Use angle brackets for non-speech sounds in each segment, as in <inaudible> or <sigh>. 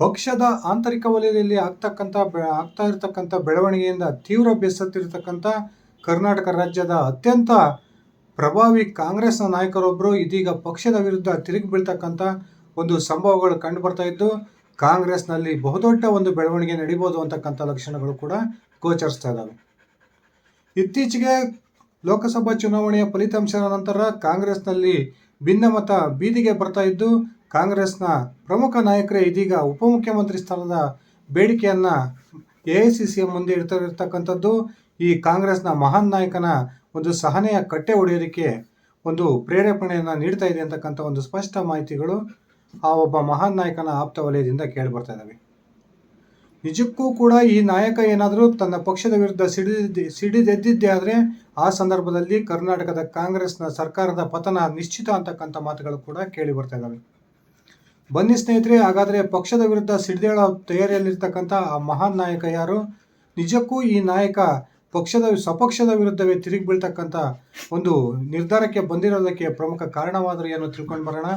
ಪಕ್ಷದ ಆಂತರಿಕ ವಲಯದಲ್ಲಿ ಆಗ್ತಕ್ಕಂಥ ಆಗ್ತಾ ಇರತಕ್ಕಂಥ ಬೆಳವಣಿಗೆಯಿಂದ ತೀವ್ರ ಬೆಸತ್ತಿರತಕ್ಕಂಥ ಕರ್ನಾಟಕ ರಾಜ್ಯದ ಅತ್ಯಂತ ಪ್ರಭಾವಿ ಕಾಂಗ್ರೆಸ್ನ ನಾಯಕರೊಬ್ಬರು ಇದೀಗ ಪಕ್ಷದ ವಿರುದ್ಧ ತಿರುಗಿ ಬೀಳ್ತಕ್ಕಂಥ ಒಂದು ಸಂಭವಗಳು ಕಂಡು ಬರ್ತಾ ಇದ್ದು, ಕಾಂಗ್ರೆಸ್ನಲ್ಲಿ ಬಹುದೊಡ್ಡ ಒಂದು ಬೆಳವಣಿಗೆ ನಡೀಬೋದು ಅಂತಕ್ಕಂಥ ಲಕ್ಷಣಗಳು ಕೂಡ ಗೋಚರಿಸ್ತಾ ಇದ್ದಾವೆ ಇತ್ತೀಚೆಗೆ ಲೋಕಸಭಾ ಚುನಾವಣೆಯ ಫಲಿತಾಂಶದ ನಂತರ ಕಾಂಗ್ರೆಸ್ನಲ್ಲಿ ಭಿನ್ನಮತ ಬೀದಿಗೆ ಬರ್ತಾ ಇದ್ದು ಕಾಂಗ್ರೆಸ್ನ ಪ್ರಮುಖ ನಾಯಕರೇ ಇದೀಗ ಉಪಮುಖ್ಯಮಂತ್ರಿ ಸ್ಥಾನದ ಬೇಡಿಕೆಯನ್ನು ಎ ಐ ಸಿ ಸಿಯ ಮುಂದೆ ಇರ್ತಕ್ಕಂಥದ್ದು ಈ ಕಾಂಗ್ರೆಸ್ನ ಮಹಾನ್ ನಾಯಕನ ಒಂದು ಸಹನೆಯ ಕಟ್ಟೆ ಹೊಡೆಯೋದಕ್ಕೆ ಒಂದು ಪ್ರೇರೇಪಣೆಯನ್ನು ನೀಡ್ತಾ ಇದೆ ಅಂತಕ್ಕಂಥ ಒಂದು ಸ್ಪಷ್ಟ ಮಾಹಿತಿಗಳು ಆ ಒಬ್ಬ ಮಹಾನ್ ನಾಯಕನ ಆಪ್ತ ವಲಯದಿಂದ ಕೇಳಿ ಬರ್ತಾ ಇದ್ದಾವೆ ನಿಜಕ್ಕೂ ಕೂಡ ಈ ನಾಯಕ ಏನಾದರೂ ತನ್ನ ಪಕ್ಷದ ವಿರುದ್ಧ ಸಿಡಿದ ಸಿಡಿದೆದ್ದಿದ್ದೇ ಆದರೆ ಆ ಸಂದರ್ಭದಲ್ಲಿ ಕರ್ನಾಟಕದ ಕಾಂಗ್ರೆಸ್ನ ಸರ್ಕಾರದ ಪತನ ನಿಶ್ಚಿತ ಅಂತಕ್ಕಂಥ ಮಾತುಗಳು ಕೂಡ ಕೇಳಿ ಬರ್ತಾ ಇದ್ದಾವೆ ಬನ್ನಿ ಸ್ನೇಹಿತರೆ, ಹಾಗಾದರೆ ಪಕ್ಷದ ವಿರುದ್ಧ ಸಿಡಿದೇಳೋ ತಯಾರಿಯಲ್ಲಿರ್ತಕ್ಕಂಥ ಆ ಮಹಾನ್ ನಾಯಕ ಯಾರು? ನಿಜಕ್ಕೂ ಈ ನಾಯಕ ಪಕ್ಷದ, ಸ್ವಪಕ್ಷದ ವಿರುದ್ಧವೇ ತಿರುಗಿ ಬೀಳ್ತಕ್ಕಂಥ ಒಂದು ನಿರ್ಧಾರಕ್ಕೆ ಬಂದಿರೋದಕ್ಕೆ ಪ್ರಮುಖ ಕಾರಣವಾದರೂ ಏನು ತಿಳ್ಕೊಂಡು ಬರೋಣ.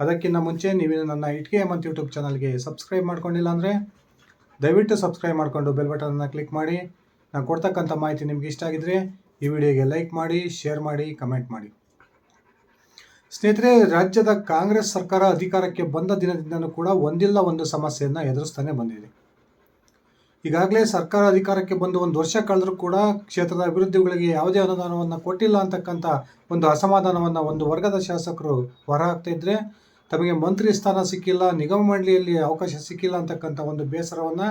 ಅದಕ್ಕಿಂತ ಮುಂಚೆ ನೀವು ನನ್ನ ಇಟ್ಕೆ ಮಂತ್ ಯೂಟ್ಯೂಬ್ ಚಾನಲ್ಗೆ ಸಬ್ಸ್ಕ್ರೈಬ್ ಮಾಡ್ಕೊಂಡಿಲ್ಲ ಅಂದರೆ ದಯವಿಟ್ಟು ಸಬ್ಸ್ಕ್ರೈಬ್ ಮಾಡಿಕೊಂಡು ಬೆಲ್ ಬಟನನ್ನು ಕ್ಲಿಕ್ ಮಾಡಿ. ನಾನು ಕೊಡ್ತಕ್ಕಂಥ ಮಾಹಿತಿ ನಿಮ್ಗೆ ಇಷ್ಟ ಆಗಿದ್ರೆ ಈ ವಿಡಿಯೋಗೆ ಲೈಕ್ ಮಾಡಿ, ಶೇರ್ ಮಾಡಿ, ಕಮೆಂಟ್ ಮಾಡಿ. ಸ್ನೇಹಿತರೆ, ರಾಜ್ಯದ ಕಾಂಗ್ರೆಸ್ ಸರ್ಕಾರ ಅಧಿಕಾರಕ್ಕೆ ಬಂದ ದಿನದಿಂದಲೂ ಕೂಡ ಒಂದಿಲ್ಲ ಒಂದು ಸಮಸ್ಯೆಯನ್ನು ಎದುರಿಸ್ತಾನೆ ಬಂದಿದೆ. ಈಗಾಗಲೇ ಸರ್ಕಾರ ಅಧಿಕಾರಕ್ಕೆ ಬಂದು ಒಂದು ವರ್ಷ ಕಳೆದರೂ ಕೂಡ ಕ್ಷೇತ್ರದ ಅಭಿವೃದ್ಧಿಗಳಿಗೆ ಯಾವುದೇ ಅನುದಾನವನ್ನು ಕೊಟ್ಟಿಲ್ಲ ಅಂತಕ್ಕಂಥ ಒಂದು ಅಸಮಾಧಾನವನ್ನು ಒಂದು ವರ್ಗದ ಶಾಸಕರು ಹೊರಹಾಕ್ತಾ ಇದ್ರೆ ತಮಗೆ ಮಂತ್ರಿ ಸ್ಥಾನ ಸಿಕ್ಕಿಲ್ಲ, ನಿಗಮ ಮಂಡಳಿಯಲ್ಲಿ ಅವಕಾಶ ಸಿಕ್ಕಿಲ್ಲ ಅಂತಕ್ಕಂಥ ಒಂದು ಬೇಸರವನ್ನು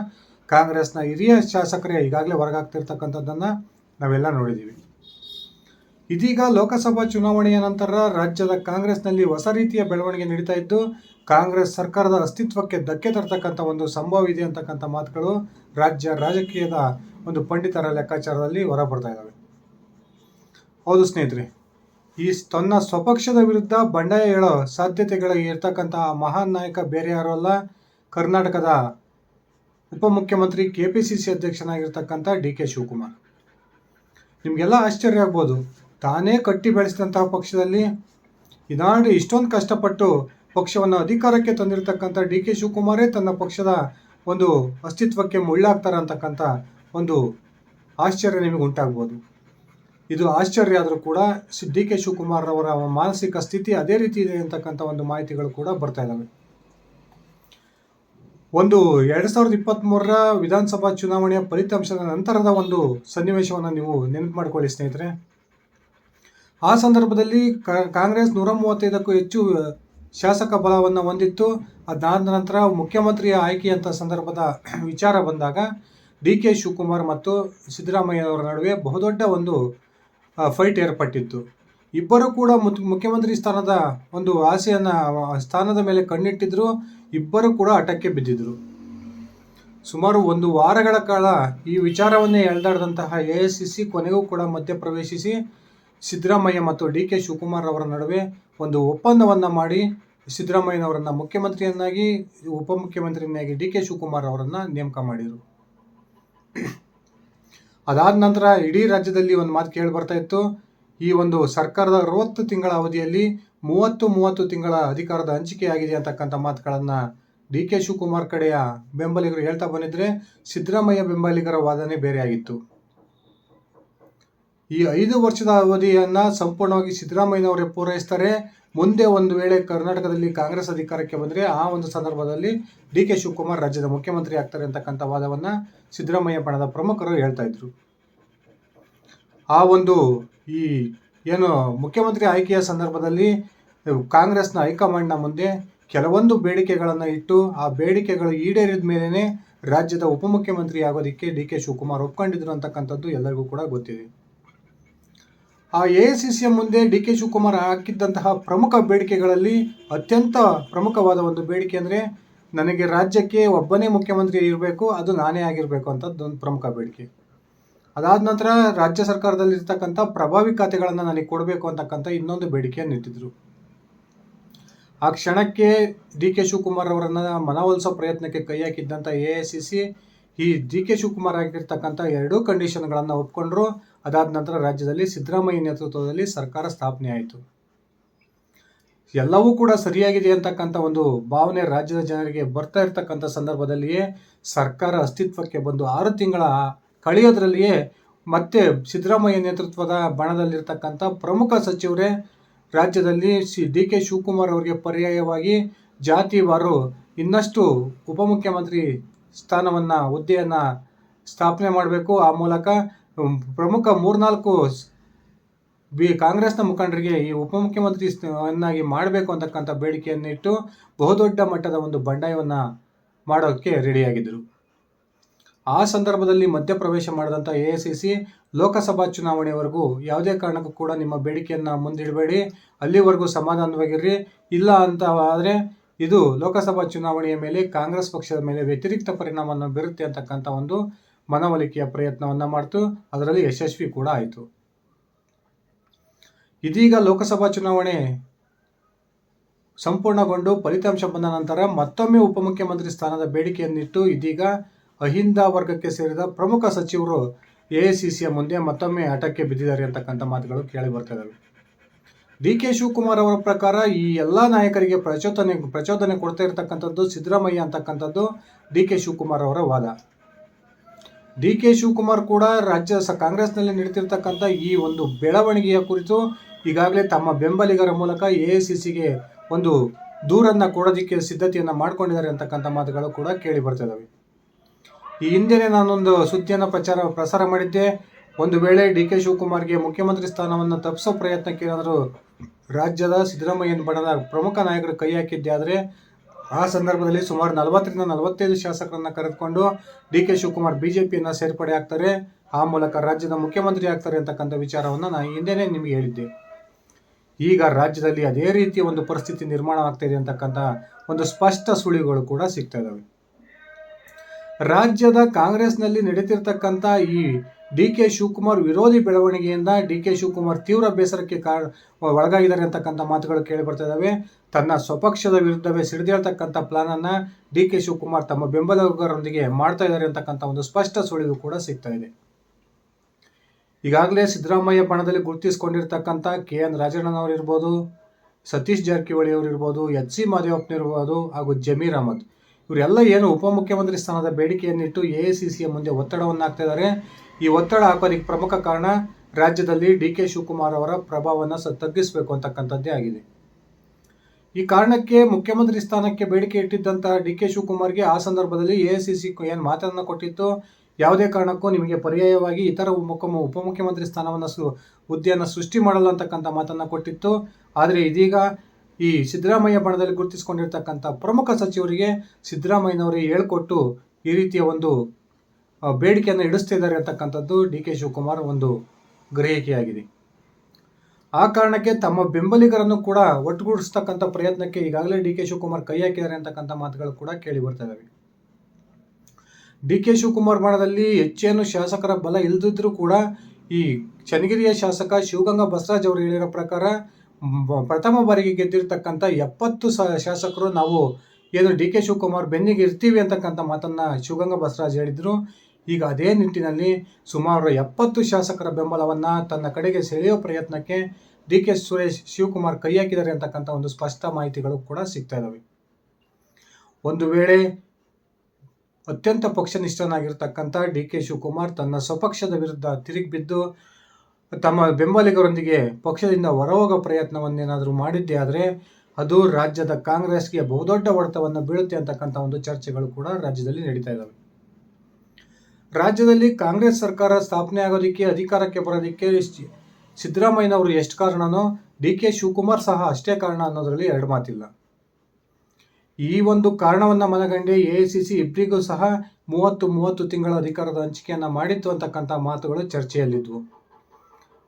ಕಾಂಗ್ರೆಸ್ನ ಹಿರಿಯ ಶಾಸಕರೇ ಈಗಾಗಲೇ ಹೊರಗಾಗ್ತಿರ್ತಕ್ಕಂಥದ್ದನ್ನು ನಾವೆಲ್ಲ ನೋಡಿದ್ದೀವಿ. ಇದೀಗ ಲೋಕಸಭಾ ಚುನಾವಣೆಯ ನಂತರ ರಾಜ್ಯದ ಕಾಂಗ್ರೆಸ್ನಲ್ಲಿ ಹೊಸ ರೀತಿಯ ಬೆಳವಣಿಗೆ ನಡೀತಾ ಇದ್ದು, ಕಾಂಗ್ರೆಸ್ ಸರ್ಕಾರದ ಅಸ್ತಿತ್ವಕ್ಕೆ ಧಕ್ಕೆ ತರ್ತಕ್ಕಂಥ ಒಂದು ಸಂಭವ ಇದೆ ಅಂತಕ್ಕಂಥ ಮಾತುಗಳು ರಾಜ್ಯ ರಾಜಕೀಯದ ಒಂದು ಪಂಡಿತರ ಲೆಕ್ಕಾಚಾರದಲ್ಲಿ ಹೊರಬರ್ತಾ ಇದ್ದಾವೆ. ಹೌದು ಸ್ನೇಹಿತರೆ, ಈ ತನ್ನ ಸ್ವಪಕ್ಷದ ವಿರುದ್ಧ ಬಂಡಾಯ ಹೇಳೋ ಸಾಧ್ಯತೆಗಳ ಇರ್ತಕ್ಕಂತಹ ಮಹಾನ್ ನಾಯಕ ಬೇರೆ ಯಾರು ಅಲ್ಲ, ಕರ್ನಾಟಕದ ಉಪಮುಖ್ಯಮಂತ್ರಿ ಕೆ ಪಿ ಸಿ ಸಿ ಅಧ್ಯಕ್ಷನಾಗಿರ್ತಕ್ಕಂಥ ಡಿ ಕೆ ಶಿವಕುಮಾರ್. ನಿಮಗೆಲ್ಲ ಆಶ್ಚರ್ಯ ಆಗ್ಬೋದು ತಾನೇ ಕಟ್ಟಿ ಬೆಳೆಸಿದಂತಹ ಪಕ್ಷದಲ್ಲಿ ಇದಾಡಿ ಇಷ್ಟೊಂದು ಕಷ್ಟಪಟ್ಟು ಪಕ್ಷವನ್ನು ಅಧಿಕಾರಕ್ಕೆ ತಂದಿರತಕ್ಕಂಥ ಡಿ ಕೆ ಶಿವಕುಮಾರೇ ತನ್ನ ಪಕ್ಷದ ಒಂದು ಅಸ್ತಿತ್ವಕ್ಕೆ ಮುಳ್ಳಾಗ್ತಾರೆ ಅಂತಕ್ಕಂಥ ಒಂದು ಆಶ್ಚರ್ಯ ನಿಮಗೆ ಉಂಟಾಗ್ಬೋದು. ಇದು ಆಶ್ಚರ್ಯ ಆದರೂ ಕೂಡ ಡಿ ಕೆ ಶಿವಕುಮಾರ್ ಅವರ ಮಾನಸಿಕ ಸ್ಥಿತಿ ಅದೇ ರೀತಿ ಇದೆ ಅಂತಕ್ಕಂಥ ಒಂದು ಮಾಹಿತಿಗಳು ಕೂಡ ಬರ್ತಾ ಇದ್ದಾವೆ ಒಂದು ಎರಡು ಸಾವಿರದ ಇಪ್ಪತ್ತ್ಮೂರರ ವಿಧಾನಸಭಾ ಚುನಾವಣೆಯ ಫಲಿತಾಂಶದ ನಂತರದ ಒಂದು ಸನ್ನಿವೇಶವನ್ನು ನೀವು ನೆನಪು ಮಾಡ್ಕೊಳ್ಳಿ ಸ್ನೇಹಿತರೆ. ಆ ಸಂದರ್ಭದಲ್ಲಿ ಕಾಂಗ್ರೆಸ್ ನೂರ ಮೂವತ್ತೈದಕ್ಕೂ ಹೆಚ್ಚು ಶಾಸಕ ಬಲವನ್ನು ಹೊಂದಿತ್ತು. ಅದಾದ ನಂತರ ಮುಖ್ಯಮಂತ್ರಿಯ ಆಯ್ಕೆಯಂಥ ಸಂದರ್ಭದ <clears throat> ವಿಚಾರ ಬಂದಾಗ ಡಿ ಕೆ ಶಿವಕುಮಾರ್ ಮತ್ತು ಸಿದ್ದರಾಮಯ್ಯನವರ ನಡುವೆ ಬಹುದೊಡ್ಡ ಒಂದು ಫೈಟ್ ಏರ್ಪಟ್ಟಿತ್ತು. ಇಬ್ಬರು ಕೂಡ ಮುಖ್ಯಮಂತ್ರಿ ಸ್ಥಾನದ ಒಂದು ಆಸೆಯನ್ನು ಸ್ಥಾನದ ಮೇಲೆ ಕಣ್ಣಿಟ್ಟಿದ್ರು. ಇಬ್ಬರು ಕೂಡ ಹಠಕ್ಕೆ ಬಿದ್ದಿದ್ರು. ಸುಮಾರು ಒಂದು ವಾರಗಳ ಕಾಲ ಈ ವಿಚಾರವನ್ನೇ ಎಳೆದಾಡಿದಂತಹ ಎ ಎಸ್ ಸಿ ಸಿ ಕೊನೆಗೂ ಕೂಡ ಮಧ್ಯಪ್ರವೇಶಿಸಿ ಸಿದ್ದರಾಮಯ್ಯ ಮತ್ತು ಡಿ ಕೆ ಶಿವಕುಮಾರ್ ಅವರ ನಡುವೆ ಒಂದು ಒಪ್ಪಂದವನ್ನು ಮಾಡಿ ಸಿದ್ದರಾಮಯ್ಯನವರನ್ನು ಮುಖ್ಯಮಂತ್ರಿಯನ್ನಾಗಿ, ಉಪಮುಖ್ಯಮಂತ್ರಿಯನ್ನಾಗಿ ಡಿ ಕೆ ಶಿವಕುಮಾರ್ ಅವರನ್ನು ನೇಮಕ ಮಾಡಿದರು. ಅದಾದ ನಂತರ ಇಡೀ ರಾಜ್ಯದಲ್ಲಿ ಒಂದು ಮಾತು ಕೇಳಿ ಬರ್ತಾ ಇತ್ತು. ಈ ಒಂದು ಸರ್ಕಾರದ ಅರವತ್ತು ತಿಂಗಳ ಅವಧಿಯಲ್ಲಿ ಮೂವತ್ತು ಮೂವತ್ತು ತಿಂಗಳ ಅಧಿಕಾರದ ಹಂಚಿಕೆಯಾಗಿದೆ ಅಂತಕ್ಕಂಥ ಮಾತುಗಳನ್ನು ಡಿ ಕೆ ಶಿವಕುಮಾರ್ ಕಡೆಯ ಬೆಂಬಲಿಗರು ಹೇಳ್ತಾ ಬಂದಿದ್ರೆ ಸಿದ್ದರಾಮಯ್ಯ ಬೆಂಬಲಿಗರ ವಾದನೆ ಬೇರೆಯಾಗಿತ್ತು ಈ ಐದು ವರ್ಷದ ಅವಧಿಯನ್ನು ಸಂಪೂರ್ಣವಾಗಿ ಸಿದ್ದರಾಮಯ್ಯನವರೇ ಪೂರೈಸ್ತಾರೆ. ಮುಂದೆ ಒಂದು ವೇಳೆ ಕರ್ನಾಟಕದಲ್ಲಿ ಕಾಂಗ್ರೆಸ್ ಅಧಿಕಾರಕ್ಕೆ ಬಂದರೆ ಆ ಒಂದು ಸಂದರ್ಭದಲ್ಲಿ ಡಿ ಕೆ ಶಿವಕುಮಾರ್ ರಾಜ್ಯದ ಮುಖ್ಯಮಂತ್ರಿ ಆಗ್ತಾರೆ ಅಂತಕ್ಕಂಥ ವಾದವನ್ನು ಸಿದ್ದರಾಮಯ್ಯ ಬಣದ ಪ್ರಮುಖರು ಹೇಳ್ತಾ ಇದ್ರು. ಆ ಒಂದು ಈ ಏನು ಮುಖ್ಯಮಂತ್ರಿ ಆಯ್ಕೆಯ ಸಂದರ್ಭದಲ್ಲಿ ಕಾಂಗ್ರೆಸ್ನ ಹೈಕಮಾಂಡ್ನ ಮುಂದೆ ಕೆಲವೊಂದು ಬೇಡಿಕೆಗಳನ್ನು ಇಟ್ಟು ಆ ಬೇಡಿಕೆಗಳು ಈಡೇರಿದ ಮೇಲೇ ರಾಜ್ಯದ ಉಪಮುಖ್ಯಮಂತ್ರಿ ಆಗೋದಕ್ಕೆ ಡಿ ಕೆ ಶಿವಕುಮಾರ್ ಒಪ್ಕೊಂಡಿದ್ರು ಅಂತಕ್ಕಂಥದ್ದು ಎಲ್ಲರಿಗೂ ಕೂಡ ಗೊತ್ತಿದೆ. ಆ ಎ ಐ ಸಿ ಸಿಯ ಮುಂದೆ ಡಿ ಕೆ ಶಿವಕುಮಾರ್ ಹಾಕಿದ್ದಂತಹ ಪ್ರಮುಖ ಬೇಡಿಕೆಗಳಲ್ಲಿ ಅತ್ಯಂತ ಪ್ರಮುಖವಾದ ಒಂದು ಬೇಡಿಕೆ ಅಂದರೆ ನನಗೆ ರಾಜ್ಯಕ್ಕೆ ಒಬ್ಬನೇ ಮುಖ್ಯಮಂತ್ರಿ ಇರಬೇಕು, ಅದು ನಾನೇ ಆಗಿರಬೇಕು ಅಂತದ್ದೊಂದು ಪ್ರಮುಖ ಬೇಡಿಕೆ. ಅದಾದ ನಂತರ ರಾಜ್ಯ ಸರ್ಕಾರದಲ್ಲಿರ್ತಕ್ಕಂಥ ಪ್ರಭಾವಿ ಖಾತೆಗಳನ್ನು ನನಗೆ ಕೊಡಬೇಕು ಅಂತಕ್ಕಂಥ ಇನ್ನೊಂದು ಬೇಡಿಕೆಯನ್ನು ಇಟ್ಟಿದ್ರು. ಆ ಕ್ಷಣಕ್ಕೆ ಡಿ ಕೆ ಶಿವಕುಮಾರ್ ಅವರನ್ನು ಮನವೊಲಿಸೋ ಪ್ರಯತ್ನಕ್ಕೆ ಕೈ ಹಾಕಿದ್ದಂಥ ಎ ಐ ಸಿ ಸಿ ಈ ಡಿ ಕೆ ಶಿವಕುಮಾರ್ ಆಗಿರ್ತಕ್ಕಂಥ ಎರಡೂ ಕಂಡೀಷನ್ಗಳನ್ನು ಒಪ್ಕೊಂಡ್ರು. ಅದಾದ ನಂತರ ರಾಜ್ಯದಲ್ಲಿ ಸಿದ್ದರಾಮಯ್ಯ ನೇತೃತ್ವದಲ್ಲಿ ಸರ್ಕಾರ ಸ್ಥಾಪನೆ ಆಯಿತು. ಎಲ್ಲವೂ ಕೂಡ ಸರಿಯಾಗಿದೆ ಅಂತಕ್ಕಂಥ ಒಂದು ಭಾವನೆ ರಾಜ್ಯದ ಜನರಿಗೆ ಬರ್ತಾ ಇರತಕ್ಕಂಥ ಸಂದರ್ಭದಲ್ಲಿಯೇ ಸರ್ಕಾರ ಅಸ್ತಿತ್ವಕ್ಕೆ ಬಂದು ಆರು ತಿಂಗಳ ಕಳೆಯೋದ್ರಲ್ಲಿಯೇ ಮತ್ತೆ ಸಿದ್ದರಾಮಯ್ಯ ನೇತೃತ್ವದ ಬಣದಲ್ಲಿರ್ತಕ್ಕಂಥ ಪ್ರಮುಖ ಸಚಿವರೇ ರಾಜ್ಯದಲ್ಲಿ ಸಿ ಡಿ ಕೆ ಶಿವಕುಮಾರ್ ಅವರಿಗೆ ಪರ್ಯಾಯವಾಗಿ ಜಾತಿವಾರು ಇನ್ನಷ್ಟು ಉಪಮುಖ್ಯಮಂತ್ರಿ ಸ್ಥಾನವನ್ನು ಹುದ್ದೆಯನ್ನು ಸ್ಥಾಪನೆ ಮಾಡಬೇಕು. ಆ ಮೂಲಕ ಪ್ರಮುಖ ಮೂರ್ನಾಲ್ಕು ಬಿ, ಕಾಂಗ್ರೆಸ್ನ ಮುಖಂಡರಿಗೆ ಈ ಉಪಮುಖ್ಯಮಂತ್ರಿ ಅನ್ನಾಗಿ ಮಾಡಬೇಕು ಅಂತಕ್ಕಂಥ ಬೇಡಿಕೆಯನ್ನಿಟ್ಟು ಬಹುದೊಡ್ಡ ಮಟ್ಟದ ಒಂದು ಬಂಡಾಯವನ್ನು ಮಾಡೋಕ್ಕೆ ರೆಡಿಯಾಗಿದ್ದರು ಆ ಸಂದರ್ಭದಲ್ಲಿ ಮಧ್ಯಪ್ರವೇಶ ಮಾಡಿದಂಥ A I C C Lok Sabha ಚುನಾವಣೆವರೆಗೂ ಯಾವುದೇ ಕಾರಣಕ್ಕೂ ಕೂಡ ನಿಮ್ಮ ಬೇಡಿಕೆಯನ್ನು ಮುಂದಿಡಬೇಡಿ, ಅಲ್ಲಿವರೆಗೂ ಸಮಾಧಾನವಾಗಿರ್ರಿ. ಇಲ್ಲ ಅಂತ ಆದರೆ ಇದು ಲೋಕಸಭಾ ಚುನಾವಣೆಯ ಮೇಲೆ ಕಾಂಗ್ರೆಸ್ ಪಕ್ಷದ ಮೇಲೆ ವ್ಯತಿರಿಕ್ತ ಪರಿಣಾಮವನ್ನು ಬೀರುತ್ತೆ ಅಂತಕ್ಕಂಥ ಒಂದು ಮನವೊಲಿಕೆಯ ಪ್ರಯತ್ನವನ್ನು ಮಾಡ್ತು, ಅದರಲ್ಲಿ ಯಶಸ್ವಿ ಕೂಡ ಆಯಿತು. ಇದೀಗ ಲೋಕಸಭಾ ಚುನಾವಣೆ ಸಂಪೂರ್ಣಗೊಂಡು ಫಲಿತಾಂಶ ಬಂದ ನಂತರ ಮತ್ತೊಮ್ಮೆ ಉಪಮುಖ್ಯಮಂತ್ರಿ ಸ್ಥಾನದ ಬೇಡಿಕೆಯನ್ನಿಟ್ಟು ಇದೀಗ ಅಹಿಂದ ವರ್ಗಕ್ಕೆ ಸೇರಿದ ಪ್ರಮುಖ ಸಚಿವರು ಎ ಸಿಯ ಮುಂದೆ ಮತ್ತೊಮ್ಮೆ ಆಟಕ್ಕೆ ಬಿದ್ದಿದ್ದಾರೆ ಅಂತಕ್ಕಂಥ ಮಾತುಗಳು ಕೇಳಿ ಬರ್ತಿದ್ದಾವೆ ಡಿ ಕೆ ಶಿವಕುಮಾರ್ ಅವರ ಪ್ರಕಾರ ಈ ಎಲ್ಲ ನಾಯಕರಿಗೆ ಪ್ರಚೋದನೆ ಪ್ರಚೋದನೆ ಕೊಡ್ತಾ ಇರತಕ್ಕಂಥದ್ದು ಸಿದ್ದರಾಮಯ್ಯ ಅಂತಕ್ಕಂಥದ್ದು ಡಿ ಕೆ ಶಿವಕುಮಾರ್ ಅವರ ವಾದ. ಡಿ ಕೆ ಶಿವಕುಮಾರ್ ಕೂಡ ರಾಜ್ಯ ಸ ಕಾಂಗ್ರೆಸ್ನಲ್ಲಿ ನಡೀತಿರ್ತಕ್ಕಂಥ ಈ ಒಂದು ಬೆಳವಣಿಗೆಯ ಕುರಿತು ಈಗಾಗಲೇ ತಮ್ಮ ಬೆಂಬಲಿಗರ ಮೂಲಕ ಎ ಐ ಸಿ ಸಿಗೆ ಒಂದು ದೂರನ್ನು ಕೊಡೋದಕ್ಕೆ ಸಿದ್ಧತೆಯನ್ನು ಮಾಡ್ಕೊಂಡಿದ್ದಾರೆ ಅಂತಕ್ಕಂಥ ಮಾತುಗಳು ಕೂಡ ಕೇಳಿ ಬರ್ತಿದ್ದಾವೆ ಈ ಹಿಂದೆಯೇ ನಾನೊಂದು ಸುದ್ದಿಯನ್ನು ಪ್ರಚಾರ, ಪ್ರಸಾರ ಮಾಡಿದ್ದೆ. ಒಂದು ವೇಳೆ ಡಿ ಕೆ ಶಿವಕುಮಾರ್ಗೆ ಮುಖ್ಯಮಂತ್ರಿ ಸ್ಥಾನವನ್ನು ತಪ್ಪಿಸೋ ಪ್ರಯತ್ನಕ್ಕೆ ಏನಾದರೂ ರಾಜ್ಯದ ಸಿದ್ದರಾಮಯ್ಯನ ಬಣದ ಪ್ರಮುಖ ನಾಯಕರು ಕೈ ಹಾಕಿದ್ದೆ ಆದರೆ ಆ ಸಂದರ್ಭದಲ್ಲಿ ಸುಮಾರು ನಲವತ್ತರಿಂದ ನಲವತ್ತೈದು ಶಾಸಕರನ್ನ ಕರೆದುಕೊಂಡು ಡಿ ಕೆ ಶಿವಕುಮಾರ್ ಬಿಜೆಪಿಯನ್ನು ಸೇರ್ಪಡೆ ಆಗ್ತಾರೆ. ಆ ಮೂಲಕ ರಾಜ್ಯದ ಮುಖ್ಯಮಂತ್ರಿ ಆಗ್ತಾರೆ ಅಂತಕ್ಕಂಥ ವಿಚಾರವನ್ನು ನಾನು ಹಿಂದೆನೇ ನಿಮಗೆ ಹೇಳಿದ್ದೆ. ಈಗ ರಾಜ್ಯದಲ್ಲಿ ಅದೇ ರೀತಿಯ ಒಂದು ಪರಿಸ್ಥಿತಿ ನಿರ್ಮಾಣ ಆಗ್ತಾ ಇದೆ ಅಂತಕ್ಕಂಥ ಒಂದು ಸ್ಪಷ್ಟ ಸುಳಿವುಗಳು ಕೂಡ ಸಿಗ್ತಾ ಇದ್ದಾವೆ ರಾಜ್ಯದ ಕಾಂಗ್ರೆಸ್ನಲ್ಲಿ ನಡೀತಿರ್ತಕ್ಕಂಥ ಈ ಡಿ ಕೆ ಶಿವಕುಮಾರ್ ವಿರೋಧಿ ಬೆಳವಣಿಗೆಯಿಂದ ಡಿ ಕೆ ಶಿವಕುಮಾರ್ ತೀವ್ರ ಬೇಸರಕ್ಕೆ ಕಾರಣ ಒಳಗಾಗಿದ್ದಾರೆ ಅಂತಕ್ಕಂಥ ಮಾತುಗಳು ಕೇಳಿ ಬರ್ತಾ ಇದ್ದಾವೆ ತನ್ನ ಸ್ವಪಕ್ಷದ ವಿರುದ್ಧವೇ ಸಿಡಿದೇಳ್ತಕ್ಕಂಥ ಪ್ಲಾನನ್ನು ಡಿ ಕೆ ಶಿವಕುಮಾರ್ ತಮ್ಮ ಬೆಂಬಲಿಗರೊಂದಿಗೆ ಮಾಡ್ತಾ ಇದ್ದಾರೆ ಅಂತಕ್ಕಂಥ ಒಂದು ಸ್ಪಷ್ಟ ಸುಳಿವು ಕೂಡ ಸಿಗ್ತಾ ಇದೆ. ಈಗಾಗಲೇ ಸಿದ್ದರಾಮಯ್ಯ ಬಣದಲ್ಲಿ ಗುರುತಿಸಿಕೊಂಡಿರ್ತಕ್ಕಂಥ ಕೆ ಎನ್ ರಾಜಣ್ಣನವರಿರ್ಬೋದು ಸತೀಶ್ ಜಾರಕಿಹೊಳಿ ಅವರಿರ್ಬೋದು ಎಚ್ ಸಿ ಮಾದೇವಪ್ಪನಿರ್ಬೋದು ಹಾಗೂ ಜಮೀರ್ ಅಹಮದ್. ಇವರೆಲ್ಲ ಏನು ಉಪಮುಖ್ಯಮಂತ್ರಿ ಸ್ಥಾನದ ಬೇಡಿಕೆಯನ್ನಿಟ್ಟು ಎ ಸಿ ಸಿಯ ಮುಂದೆ ಒತ್ತಡವನ್ನು ಹಾಕ್ತಾ ಇದ್ದಾರೆ ಈ ಒತ್ತಡ ಹಾಕೋದಕ್ಕೆ ಪ್ರಮುಖ ಕಾರಣ ರಾಜ್ಯದಲ್ಲಿ ಡಿ ಕೆ ಶಿವಕುಮಾರ್ ಅವರ ಪ್ರಭಾವವನ್ನು ಸ ತಗ್ಗಿಸಬೇಕು ಅಂತಕ್ಕಂಥದ್ದೇ ಆಗಿದೆ. ಈ ಕಾರಣಕ್ಕೆ ಮುಖ್ಯಮಂತ್ರಿ ಸ್ಥಾನಕ್ಕೆ ಬೇಡಿಕೆ ಇಟ್ಟಿದ್ದಂತಹ ಡಿ ಕೆ ಶಿವಕುಮಾರ್ಗೆ ಆ ಸಂದರ್ಭದಲ್ಲಿ ಎ ಐ ಸಿ ಸಿ ಏನು ಮಾತನ್ನು ಕೊಟ್ಟಿತ್ತು ಯಾವುದೇ ಕಾರಣಕ್ಕೂ ನಿಮಗೆ ಪರ್ಯಾಯವಾಗಿ ಇತರ ಮುಖ ಉಪಮುಖ್ಯಮಂತ್ರಿ ಸ್ಥಾನವನ್ನು ಸು ಹುದ್ದೆಯನ್ನು ಸೃಷ್ಟಿ ಮಾಡಲ್ಲ ಅಂತಕ್ಕಂಥ ಮಾತನ್ನು ಕೊಟ್ಟಿತ್ತು. ಆದರೆ ಇದೀಗ ಈ ಸಿದ್ದರಾಮಯ್ಯ ಬಣದಲ್ಲಿ ಗುರುತಿಸಿಕೊಂಡಿರ್ತಕ್ಕಂಥ ಪ್ರಮುಖ ಸಚಿವರಿಗೆ ಸಿದ್ದರಾಮಯ್ಯನವರೇ ಹೇಳ್ಕೊಟ್ಟು ಈ ರೀತಿಯ ಒಂದು ಬೇಡಿಕೆಯನ್ನು ಇಡಿಸ್ತಿದ್ದಾರೆ ಅಂತಕ್ಕಂಥದ್ದು ಡಿ ಕೆ ಶಿವಕುಮಾರ್ ಒಂದು ಗ್ರಹಿಕೆಯಾಗಿದೆ. ಆ ಕಾರಣಕ್ಕೆ ತಮ್ಮ ಬೆಂಬಲಿಗರನ್ನು ಕೂಡ ಒಟ್ಟುಗೂಡಿಸ್ತಕ್ಕಂಥ ಪ್ರಯತ್ನಕ್ಕೆ ಈಗಾಗಲೇ ಡಿ ಕೆ ಶಿವಕುಮಾರ್ ಕೈ ಹಾಕಿದ್ದಾರೆ ಅಂತಕ್ಕಂಥ ಮಾತುಗಳು ಕೂಡ ಕೇಳಿ ಬರ್ತಾ ಡಿ ಕೆ ಶಿವಕುಮಾರ್ ಬಣದಲ್ಲಿ ಹೆಚ್ಚೇನು ಶಾಸಕರ ಬಲ ಇಲ್ಲದಿದ್ದರೂ ಕೂಡ ಈ ಚನ್ನಗಿರಿಯ ಶಾಸಕ ಶಿವಗಂಗಾ ಬಸವರಾಜ್ ಅವರು ಹೇಳಿರೋ ಪ್ರಕಾರ ಪ್ರಥಮ ಬಾರಿಗೆ ಗೆದ್ದಿರ್ತಕ್ಕಂಥ ಎಪ್ಪತ್ತು ಸ, ಶಾಸಕರು ನಾವು ಏನು ಡಿ ಕೆ ಶಿವಕುಮಾರ್ ಬೆನ್ನಿಗೆ ಇರ್ತೀವಿ ಅಂತಕ್ಕಂಥ ಮಾತನ್ನು ಶಿವಗಂಗ ಬಸವರಾಜ್ ಹೇಳಿದರು. ಈಗ ಅದೇ ನಿಟ್ಟಿನಲ್ಲಿ ಸುಮಾರು ಎಪ್ಪತ್ತು ಶಾಸಕರ ಬೆಂಬಲವನ್ನು ತನ್ನ ಕಡೆಗೆ ಸೆಳೆಯೋ ಪ್ರಯತ್ನಕ್ಕೆ ಡಿ ಕೆ ಸುರೇಶ್ ಶಿವಕುಮಾರ್ ಕೈ ಹಾಕಿದ್ದಾರೆ ಅಂತಕ್ಕಂಥ ಒಂದು ಸ್ಪಷ್ಟ ಮಾಹಿತಿಗಳು ಕೂಡ ಸಿಗ್ತಾ ಇದ್ದಾವೆ ಒಂದು ವೇಳೆ ಅತ್ಯಂತ ಪಕ್ಷನಿಷ್ಠನಾಗಿರ್ತಕ್ಕಂಥ ಡಿ ಕೆ ಶಿವಕುಮಾರ್ ತನ್ನ ಸ್ವಪಕ್ಷದ ವಿರುದ್ಧ ತಿರುಗಿ ಬಿದ್ದು ತಮ್ಮ ಬೆಂಬಲಿಗರೊಂದಿಗೆ ಪಕ್ಷದಿಂದ ಹೊರಹೋಗೋ ಪ್ರಯತ್ನವನ್ನೇನಾದರೂ ಮಾಡಿದ್ದೇ ಆದರೆ ಅದು ರಾಜ್ಯದ ಕಾಂಗ್ರೆಸ್ಗೆ ಬಹುದೊಡ್ಡ ಹೊಡೆತವನ್ನು ಬೀಳುತ್ತೆ ಅಂತಕ್ಕಂಥ ಒಂದು ಚರ್ಚೆಗಳು ಕೂಡ ರಾಜ್ಯದಲ್ಲಿ ನಡೀತಾ ಇದ್ದಾವೆ ರಾಜ್ಯದಲ್ಲಿ ಕಾಂಗ್ರೆಸ್ ಸರ್ಕಾರ ಸ್ಥಾಪನೆ ಆಗೋದಕ್ಕೆ, ಅಧಿಕಾರಕ್ಕೆ ಬರೋದಕ್ಕೆ ಸಿದ್ದರಾಮಯ್ಯನವರು ಎಷ್ಟು ಕಾರಣನೋ ಡಿ ಕೆ ಶಿವಕುಮಾರ್ ಸಹ ಅಷ್ಟೇ ಕಾರಣ ಅನ್ನೋದರಲ್ಲಿ ಎರಡು ಮಾತಿಲ್ಲ. ಈ ಒಂದು ಕಾರಣವನ್ನು ಮನಗಂಡೆ ಎ ಐ ಸಿ ಸಿ ಇಬ್ಬರಿಗೂ ಸಹ ಮೂವತ್ತು ಮೂವತ್ತು ತಿಂಗಳ ಅಧಿಕಾರದ ಹಂಚಿಕೆಯನ್ನು ಮಾಡಿತ್ತು ಅಂತಕ್ಕಂಥ ಮಾತುಗಳು ಚರ್ಚೆಯಲ್ಲಿದ್ವು.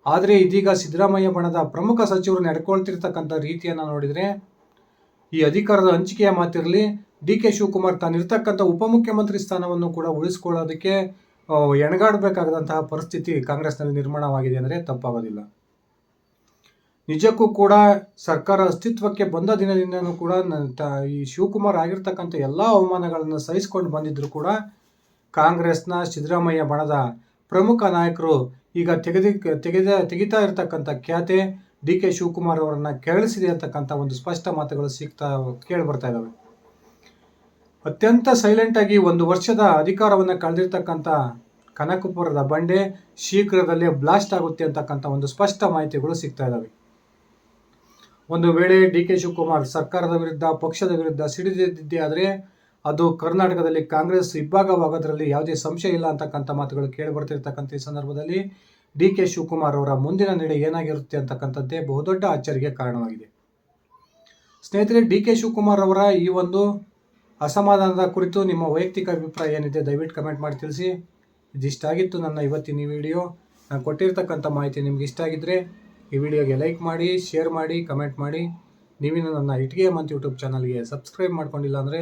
ಆದರೆ ಇದೀಗ ಸಿದ್ದರಾಮಯ್ಯ ಬಣದ ಪ್ರಮುಖ ಸಚಿವರು ನಡ್ಕೊಳ್ತಿರ್ತಕ್ಕಂಥ ರೀತಿಯನ್ನು ನೋಡಿದರೆ ಈ ಅಧಿಕಾರದ ಹಂಚಿಕೆಯ ಮಾತಿರಲಿ ಡಿ ಕೆ ಶಿವಕುಮಾರ್ ತಾನಿರ್ತಕ್ಕಂಥ ಉಪಮುಖ್ಯಮಂತ್ರಿ ಸ್ಥಾನವನ್ನು ಕೂಡ ಉಳಿಸ್ಕೊಳ್ಳೋದಕ್ಕೆ ಎಣಗಾಡಬೇಕಾದಂತಹ ಪರಿಸ್ಥಿತಿ ಕಾಂಗ್ರೆಸ್ನಲ್ಲಿ ನಿರ್ಮಾಣವಾಗಿದೆ ಅಂದರೆ ತಪ್ಪಾಗೋದಿಲ್ಲ. ನಿಜಕ್ಕೂ ಕೂಡ ಸರ್ಕಾರ ಅಸ್ತಿತ್ವಕ್ಕೆ ಬಂದ ದಿನದಿಂದನೂ ಕೂಡ ಈ ಶಿವಕುಮಾರ್ ಆಗಿರ್ತಕ್ಕಂಥ ಎಲ್ಲ ಅವಮಾನಗಳನ್ನು ಸಹಿಸ್ಕೊಂಡು ಬಂದಿದ್ದರೂ ಕೂಡ ಕಾಂಗ್ರೆಸ್ನ ಸಿದ್ದರಾಮಯ್ಯ ಬಣದ ಪ್ರಮುಖ ನಾಯಕರು ಈಗ ತೆಗೆದಿ, ತೆಗೆದ, ತೆಗಿತಾ ಇರತಕ್ಕಂಥ ಖ್ಯಾತೆ ಡಿ ಕೆ ಶಿವಕುಮಾರ್ ಅವರನ್ನು ಕೆರಳಿಸಿದೆ ಅಂತಕ್ಕಂಥ ಒಂದು ಸ್ಪಷ್ಟ ಮಾತುಗಳು ಸಿಗ್ತಾ ಕೇಳಿ ಬರ್ತಾ ಇದ್ದಾವೆ ಅತ್ಯಂತ ಸೈಲೆಂಟ್ ಆಗಿ ಒಂದು ವರ್ಷದ ಅಧಿಕಾರವನ್ನು ಕಳೆದಿರ್ತಕ್ಕಂಥ ಕನಕಪುರದ ಬಂಡೆ ಶೀಘ್ರದಲ್ಲೇ ಬ್ಲಾಸ್ಟ್ ಆಗುತ್ತೆ ಅಂತಕ್ಕಂಥ ಒಂದು ಸ್ಪಷ್ಟ ಮಾಹಿತಿಗಳು ಸಿಗ್ತಾ ಇದ್ದಾವೆ ಒಂದು ವೇಳೆ ಡಿ ಕೆ ಶಿವಕುಮಾರ್ ಸರ್ಕಾರದ ವಿರುದ್ಧ, ಪಕ್ಷದ ವಿರುದ್ಧ ಸಿಡಿದಿದ್ದೇ ಆದರೆ ಅದು ಕರ್ನಾಟಕದಲ್ಲಿ ಕಾಂಗ್ರೆಸ್ ಇಬ್ಬಾಗವಾಗೋದ್ರಲ್ಲಿ ಯಾವುದೇ ಸಂಶಯ ಇಲ್ಲ ಅಂತಕ್ಕಂಥ ಮಾತುಗಳು ಕೇಳಿ ಬರ್ತಿರ್ತಕ್ಕಂಥ ಈ ಸಂದರ್ಭದಲ್ಲಿ ಡಿ ಕೆ ಶಿವಕುಮಾರ್ ಅವರ ಮುಂದಿನ ನಡೆ ಏನಾಗಿರುತ್ತೆ ಅಂತಕ್ಕಂಥದ್ದೇ ಬಹುದೊಡ್ಡ ಅಚ್ಚರಿಗೆ ಕಾರಣವಾಗಿದೆ. ಸ್ನೇಹಿತರೆ, ಡಿ ಕೆ ಶಿವಕುಮಾರ್ ಅವರ ಈ ಒಂದು ಅಸಮಾಧಾನದ ಕುರಿತು ನಿಮ್ಮ ವೈಯಕ್ತಿಕ ಅಭಿಪ್ರಾಯ ಏನಿದೆ ದಯವಿಟ್ಟು ಕಮೆಂಟ್ ಮಾಡಿ ತಿಳಿಸಿ. ಇದಿಷ್ಟಾಗಿತ್ತು ನನ್ನ ಇವತ್ತಿನ ಈ ವಿಡಿಯೋ. ನಾನು ಕೊಟ್ಟಿರ್ತಕ್ಕಂಥ ಮಾಹಿತಿ ನಿಮ್ಗೆ ಇಷ್ಟ ಆಗಿದ್ದರೆ ಈ ವಿಡಿಯೋಗೆ ಲೈಕ್ ಮಾಡಿ, ಶೇರ್ ಮಾಡಿ, ಕಮೆಂಟ್ ಮಾಡಿ. ನೀವಿನ ನನ್ನ ಇಟ್ಗೆ ಮಂತ್ ಯೂಟ್ಯೂಬ್ ಚಾನಲ್ಗೆ ಸಬ್ಸ್ಕ್ರೈಬ್ ಮಾಡ್ಕೊಂಡಿಲ್ಲ ಅಂದರೆ